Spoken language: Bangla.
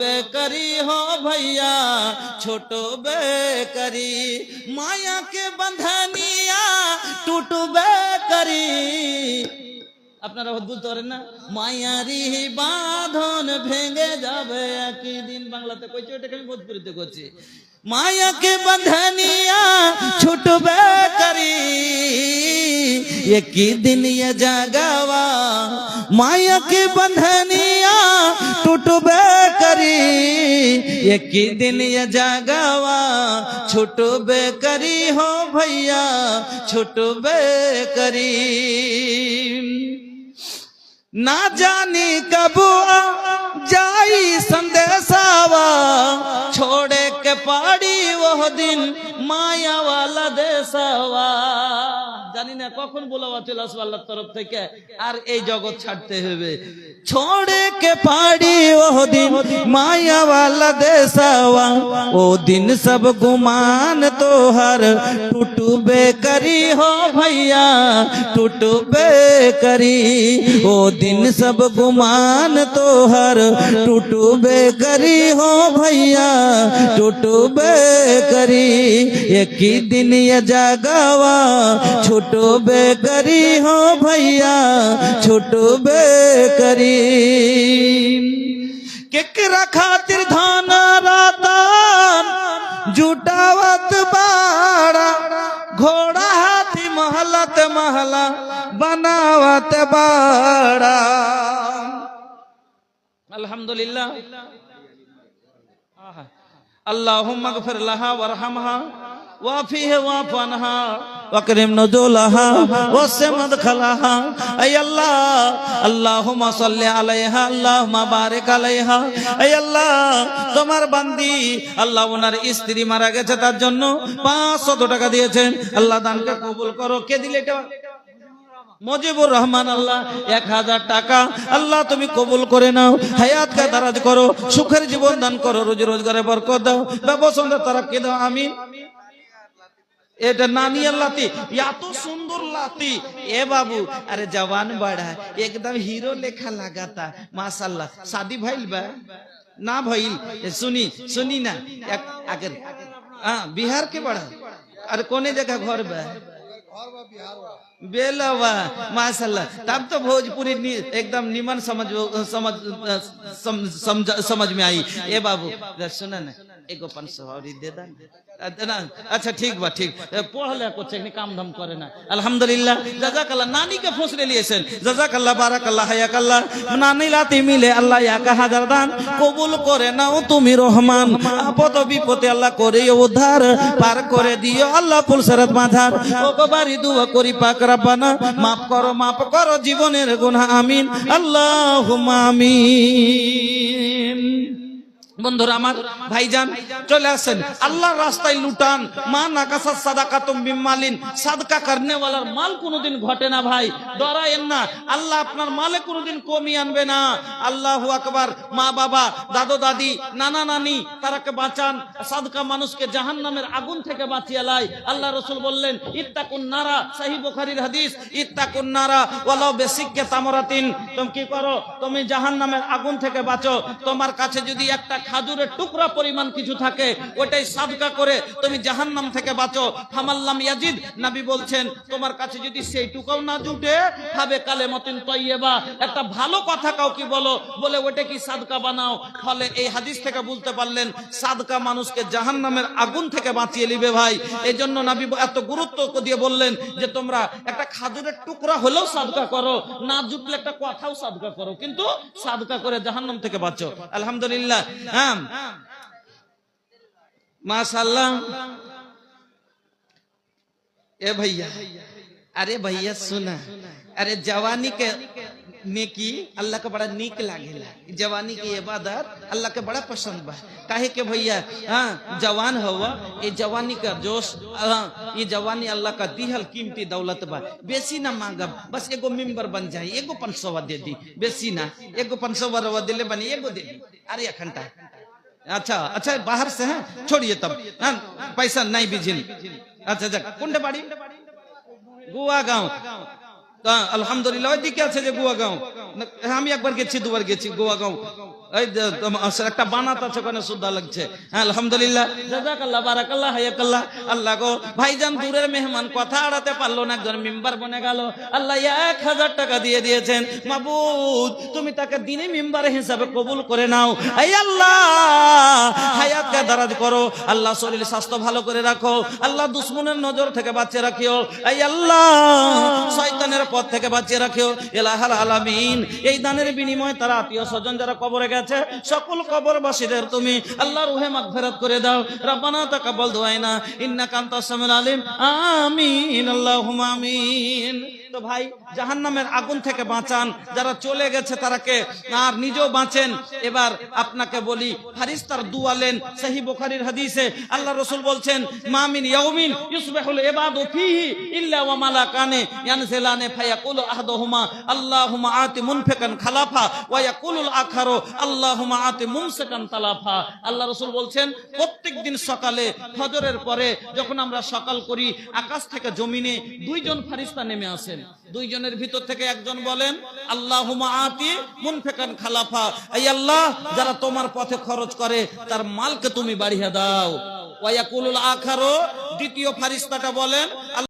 বেকারি হ ভাইয়া ছোট বেকারি মায়াকে বাঁধানিয়া টুটু বেকারি আপনারা অদ্ভুত করেন না মায়ারি বাঁধন ভেঙে যাবে একদিন বাংলাতে কইছে ওটাকে আমি ভোজপুরিতে করছি মায়াকে বাঁধানিয়া ছোট বেকারি একই দিন জাগাওয়া মায়াকে বাঁধানিয়া एक दिन ये जागावा, छोटो बेकरी हो भैया, छोटो बेकरी। ना जानी कब जाई संदेशावा, छोड़े के पाड़ी वो दिन माया वाला देसावा জানি না কখন বলাবা চলে আসবো আল্লাহর তরফ থেকে আর এই জগৎ ছাড়তে হবে छोड़े के पाड़ी वो दिन माया वाला देशवा ओ दिन सब गुमान तो हर टूटबे करी हो भैया टूटबे करी ओ दिन सब गुमान तो हर टूटबे करी हो भैया टूटबे करी एक ही दिन ये जागावा छोटो बे करी हो भैया, छोटो बे करी केकरा खातिर धाना रातान, जुटावत बाड़ा, घोड़ा हाथी महलत महला, बनावत बाड़ा। अल्हम्दुलिल्लाह। अल्लाहुम्मा गफिर लहा वरहमहा, वाफी है वाफनहा। ওয়াকরিম নুজুলাহা ওয়াসি মাদখালাহা আই আল্লাহ, আল্লাহুম্মা সাল্লি আলাইহা, আল্লাহুম্মা বারিক আলাইহা। আই আল্লাহ, তোমার বান্দি আল্লাহ ওনার স্ত্রী মারা গেছে, তার জন্য 500 টাকা দিয়েছেন। আল্লাহ দানকে কবুল করো। কে দিলে এটা? মজিবুর রহমান আল্লাহ, এক হাজার টাকা। আল্লাহ, তুমি কবুল করে নাও। হায়াতকে দারাজ করো। সুখের জীবন দান করো। রোজ রোজগারে বরকত দাও। ব্যবসা তারা কে দাও। আমি এটা নানিয়ার লাতি এত সুন্দর লাতি এ বাবু আরে জওয়ান বড়া একদম হিরো লেখা লাগাতা মাশাল্লাহ शादी भइल बा ना भइल ए, सुनी सुनी ना एक आगे हाँ बिहार के बड़ा अरे कोने जगह घर बा बेलवा माशाल्लाह तब तो भोजपुरी नि, एकदम निमन समझ समझ सम, समझ समझ में आई ए बाबू सुना ना এগো আচ্ছা ঠিক বা, ঠিক। পড়ালেখা করছে, এখানে করে না। আলহামদুলিল্লাহ, জাজাকাল্লাহ, নানিকে ফসলে নিয়েছেন। জাজাকাল্লাহ, বারাকাল্লাহ, হায়াকাল্লাহ। নানি মিলে আল্লাহ একা হাজার দান। কবুল করে নাও তুমি রহমান। আপদ বিপদে আল্লাহ করে উদ্ধার। পার করে দিও আল্লাহ ফুলসারাত মাধার ওকবারি দুয়া করি পাক রাব্বানা। মাফ করো মাফ করো জীবনের গুনাহ, আমিন। আমিন। বন্ধুরা আমার ভাইজান, চলে আসেন। আল্লাহর রাস্তায় লুটান। মা নাকাসা সাদাকা তুমি মালিন সাদকা করনে ওয়ালার মাল কোনোদিন ঘটে না ভাই। ডরায়েন না। আল্লাহ আপনার মালে কোনোদিন কমি আনবে না। আল্লাহু আকবার। মা বাবা, দাদু দাদি, নানা নানি, তারাকে বাঁচান। সাদকা মানুষকে জাহান্নামের আগুন থেকে বাঁচিয়ে লাই। আল্লাহ রসুল বললেন, ইত্তাকুন নারা। সহি বুখারীর হাদিস, ইত্তাকুন নারা ওয়ালাউ বেসিককে তামরাতিন। তুমি কি করো? তুমি জাহান্নামের আগুন থেকে বাঁচো। তোমার কাছে যদি একটা খাজুরের টুকরা পরিমাণ কিছু থাকে ওটাই সাদকা করে তুমি জাহান্নাম থেকে বাঁচো। ফামাল্লাম ইয়াজিদ, নবী বলছেন, তোমার কাছে যদি সেই টুকাও না জুটে, খাবে কালে মতিন তৈয়বা। একটা ভালো কথা কাউ কি বলো, বলে ওটা কি সাদকা বানাও? ফলে এই হাদিস থেকে বুঝতে পারলেন, সাদকা মানুষকে জাহান্নামের আগুন থেকে বাঁচিয়ে নিবে ভাই। এই জন্য নবী এত গুরুত্ব দিয়ে বললেন যে, তোমরা একটা খাজুরের টুকরা হলেও সাদকা করো, না জুটলে একটা কথাও সাদকা করো, কিন্তু সাদকা করে জাহান্নাম থেকে বাঁচো। আলহামদুলিল্লাহ হ্যাঁ माशाल्लाह ए भैया अरे भैया सुना अरे जवानी के नेकी अल्लाह के बड़ा नीक लागेला जवानी की इबादत अल्लाह के बड़ा पसंद बा काहे के भैया हाँ जवान हवा ये जवानी का जोश हाँ, ये जवानी अल्लाह का दिहल कीमती दौलत बा बेसी ना मांगब बस एगो मेंबर बन जाए एगो पाँच सौ दे दी बेसी ना एगो पाँच सौ रवा दिले बनी एगो दे दी अरे अखंडा আচ্ছা আচ্ছা বাহার সে হ্যাঁ ছড়িয়ে তব হ্যাঁ পয়সা নাই বিঝিন। আচ্ছা যাক, কোনটা বাড়ি? গোয়া গাঁও। আলহামদুলিল্লাহ ওই দিকে আছে যে গোয়া গাঁও। আমি একবার গেছি, দুবার গেছি, গোয়া গাঁও। এই একটা বানাত আছে, ওখানে লাগছে। হ্যাঁ আলহামদুলিল্লাহ। আল্লাহ গো, ভাইজান দূরের মেহমান, কথা আড়াতে পারল না, একজন মেম্বার বনে গেল। আল্লাহ এক হাজার টাকা দিয়ে দিয়েছেন। মাবুদ, তুমি তাকে দিনে মেম্বার হিসাবে কবুল করে নাও। আল্লাহ করো। আল্লাহ শরীর স্বাস্থ্য ভালো করে রাখো। আল্লাহ দুশ্মনের নজর থেকে বাঁচিয়ে রাখিও। এই আল্লাহ, শয়তানের পথ থেকে বাঁচিয়ে রাখিও। এলাহাল আলামিন, এই দানের বিনিময়ে তারা আত্মীয় স্বজন যারা কবরে গেছে সকল কবরবাসীদের তুমি আল্লাহ রুহে মাগফিরাত করে দাও। রব্বানা তাকাব্বাল দুআইনা, ইন্নাকা আনতাস সামিউল আলিম। আমিন, আল্লাহুম্মা আমিন। ভাই জাহান্নামের আগুন থেকে বাঁচান। যারা চলে গেছে তারাকে আর নিজেও বাঁচেন। এবার আপনাকে বলি, ফারিস্তার দুয়ালেন হাদিসে আল্লাহ রাসূল বলছেন মামিন ইয়াউমিন ফীহি ইল্লা ওয়া আল্লাহুম্মা আতি মুনফিকান খালাফা ওয়া ইয়াকুলুল আখারু আল্লাহুম্মা আতি মুমসিকান তালাফা। আল্লাহ রাসূল বলছেন প্রত্যেকদিন সকালে ফজরের পরে যখন আমরা সকাল করি, আকাশ থেকে জমিনে দুইজন ফারিস্তা নেমে আসেন। দুইজনের ভিতর থেকে একজন বলেন আল্লাহ আতি মুনফেকান খালাফা। এই আল্লাহ, যারা তোমার পথে খরচ করে, তার মালকে তুমি বাড়িয়ে দাও। ওয়াকুল আখারো, দ্বিতীয় ফারিস্তাটা বলেন